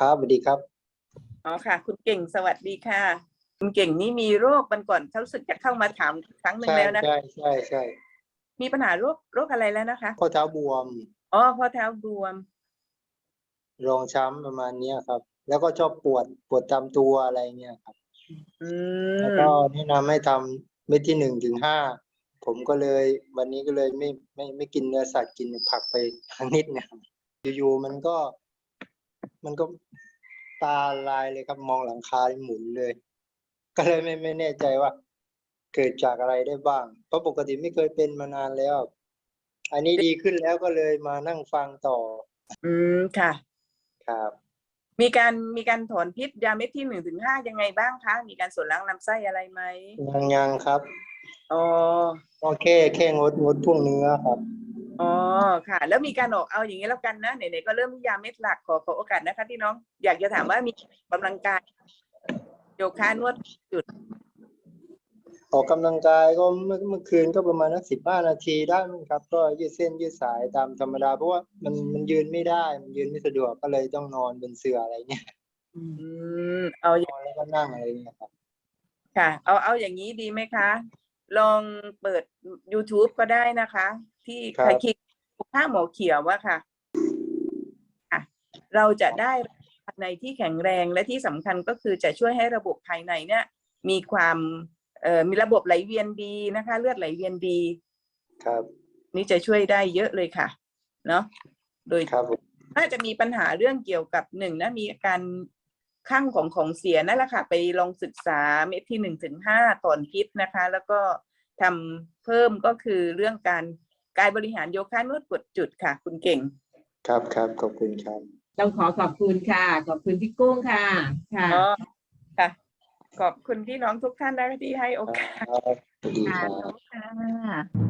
ครับสวัสดีครับอ๋อค่ะ คุณเก่งสวัสดีค่ะ คุณเก่งนี่มีโรคมันก่อนเขารู้สึกจะเข้ามาถามครั้งหนึ่งใช่แล้วนะใช่ใช่ใช่มีปัญหาโรคโรคอะไรแล้วนะคะข้อเท้าบวมอ๋อข้อเท้าบวม รองช้ำประมาณเนี้ยครับ แล้วก็ชอบปวดปวดตามตัวอะไรเงี้ยครับอืแล้วมก็แนะนำให้ทำเม็ดที่หนึ่งถึงห้าผมก็เลย วันนี้ก็เลยไม่ไม่ไม่กินเนื้อสัตว์กินผักไปนิดเนะครับอยู่ๆมันก็ มันก็ตาลายเลยครับมองหลังคาหมุนเลย ก็เลยไม่ไม่แน่ใจว่า เกิดจากอะไรได้บ้าง เพราะปกติไม่เคยเป็นมานานแล้ว อันนี้ดีขึ้นแล้วก็เลยมานั่งฟังต่อ อืมค่ะ ครับ มีการมีการถอนพิษยาเม็ดที่หนึ่งถึงห้ายังไงบ้างคะ มีการส่วนล้างลำไส้อะไรไหมยังยังครับอ๋อก็แค่แค่งดงดพวกเนื้อครับ อ๋อค่ะ แล้วมีการออกเอาอย่างนี้แล้วกันนะไหนๆก็เริ่มที่ยาเม็ดหลักขอขอโอกาสนะคะที่น้องอยากจะถามว่ามีกำลังกายโยคะนวดจุดออกกำลังกายก็เมื่อเมื่อคืนก็ประมาณนักสิบห้านาทีได้มั้งครับ ก็ยืดเส้นยืดสายตามธรรมดาเพราะว่ามันมันยืนไม่ได้ มันยืนไม่สะดวกก็เลยต้องนอนบนเสื่ออะไรเงี้ยอืมเอาอย่างนอนแล้วก็นั่งอะไรเงี้ยครับค่ะ เอาเอาอย่างนี้ดีไหมคะ ลองเปิด YouTube ก็ได้นะคะ ที่ใครคลิกผ้าหมอเขียวว่าค่ะอะ เราจะได้ภายในที่แข็งแรงและที่สำคัญก็คือจะช่วยให้ระบบภายในเนี่ยมีความเอ่อมีระบบไหลเวียนดีนะคะ เลือดไหลเวียนดี ครับ นี่จะช่วยได้เยอะเลยค่ะ เนาะโดยครับผมน่าจะมีปัญหาเรื่องเกี่ยวกับหนึ่งนะมีอาการ ข้างของของเสียนั่นแหละค่ะ ไปลองศึกษาเม็ดที่หนึ่งถึงห้าตอนพิษนะคะ แล้วก็ทำเพิ่มก็คือเรื่องการกายบริหารโยคะนวดกดจุดค่ะ คุณเก่ง ครับครับขอบคุณครับ ต้องขอขอบคุณค่ะ ขอบคุณพี่กุ้งค่ะ ค่ะอ๋อค่ะ ขอบคุณพี่น้องทุกท่านนะคะที่ให้โอกาส ครับสวัสดีคค่ะรับค่ะ